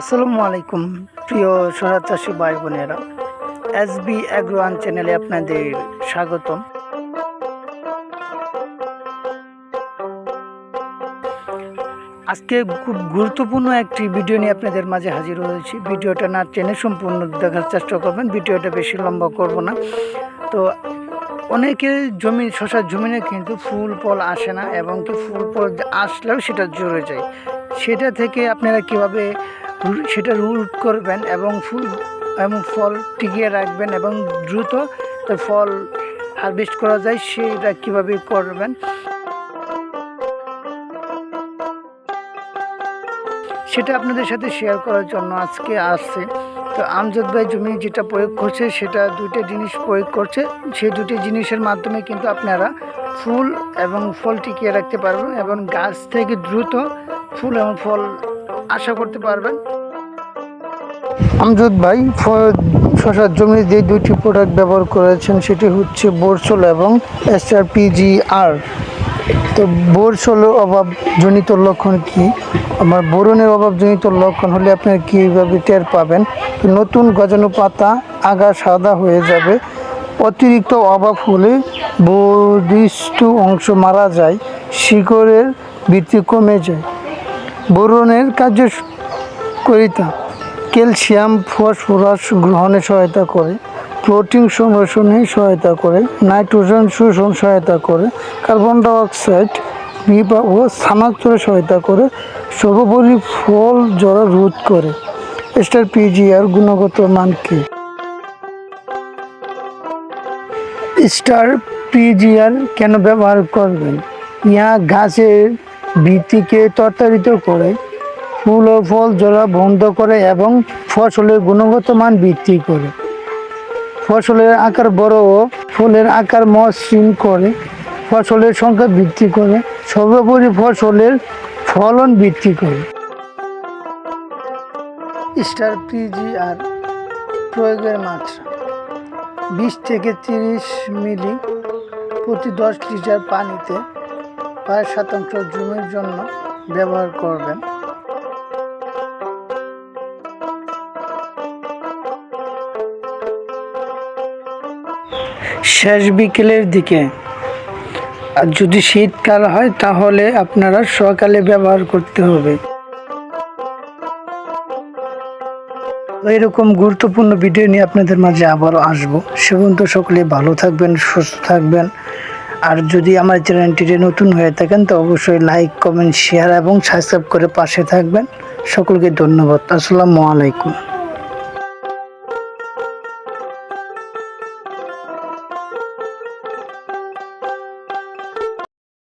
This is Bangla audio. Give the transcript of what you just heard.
আসসালামু আলাইকুম, প্রিয় সোহরা চাষি ভাই বোনেরা এস বি অ্যাগ্রোয়ান চ্যানেলে আপনাদের স্বাগতম। আজকে খুব গুরুত্বপূর্ণ একটি ভিডিও নিয়ে আপনাদের মাঝে হাজির হয়েছি। ভিডিওটা না টেনে সম্পূর্ণ দেখার চেষ্টা করবেন, ভিডিওটা বেশি লম্বা করব না। তো অনেকে জমি, শশার জমিনে কিন্তু ফুল, ফল আসে না এবং কি ফুল, ফল আসলেও সেটা জুড়ে যায়। সেটা থেকে আপনারা কীভাবে সেটা রুট করবেন এবং ফুল এবং ফল টিকিয়ে রাখবেন এবং দ্রুত ফল হারভেস্ট করা যায়, সেটা কীভাবে করবেন? সেটা আপনাদের সাথে শেয়ার করার জন্য আজকে আসছে। তো আমজাদ ভাই জমি যেটা প্রয়োগ করছে, সেটা দুইটা জিনিস প্রয়োগ করছে। সেই দুটি জিনিসের মাধ্যমে কিন্তু আপনারা ফুল এবং ফল টিকিয়ে রাখতে পারবেন এবং গাছ থেকে দ্রুত ফুল এবং ফল আশা করতে পারবেন। আমজাদ ভাই শশার জমি যে দুইটি প্রোডাক্ট ব্যবহার করেছেন সেটি হচ্ছে বোরসোল এবং এসআর পিজিআর তো বোরসোলের অভাব জনিত লক্ষণ কি? আমার বোরনের অভাবজনিত লক্ষণ হলে আপনারা কীভাবে টের পাবেন? নতুন গজানো পাতা আগা সাদা হয়ে যাবে। অতিরিক্ত অভাব হলে বরিষ্ঠ অংশ মারা যায়, শিকড়ের বৃদ্ধি কমে যায়। বোরনের কার্যকরিতা ক্যালসিয়াম, ফসফরাস গ্রহণে সহায়তা করে, প্রোটিন সংরক্ষণে সহায়তা করে, নাইট্রোজেন শোষণ সহায়তা করে, কার্বন ডাইঅক্সাইড বিপাক ও স্থানান্তরে সহায়তা করে সর্বোপরি ফল জরা রোধ করে। স্টার পিজিআর গুণগত মান কি? স্টার পিজিআর কেন ব্যবহার করবেন? ইহা গাছের ভিত্তিকে তরতারিত করে ফুল ও ফল জলা বন্ধ করে এবং ফসলের গুণগত মান বৃদ্ধি করে। ফসলের আকার বড় ও ফুলের আকার মসৃণ করে। ফসলের সংখ্যা বৃদ্ধি করে। সর্বোপরি ফসলের ফলন বৃদ্ধি করে। স্টার পিজিআর প্রয়োগের মাত্রা। বিশ থেকে তিরিশ মিলি প্রতি দশ লিটার পানিতে প্রায় শতাংশ জমির জন্য ব্যবহার করবেন। শেষ বিকেলের দিকে। আর যদি শীতকাল হয়, তাহলে আপনারা সকালে ব্যবহার করতে হবে। এরকম গুরুত্বপূর্ণ ভিডিও নিয়ে আপনাদের মাঝে আবারও আসব। সে পর্যন্ত সকলে ভালো থাকবেন, সুস্থ থাকবেন। আর যদি আমার চ্যানেলটিতে নতুন হয়ে থাকেন, তো অবশ্যই লাইক, কমেন্ট, শেয়ার এবং সাবস্ক্রাইব করে পাশে থাকবেন। সকলকে ধন্যবাদ। আসসালামু আলাইকুম।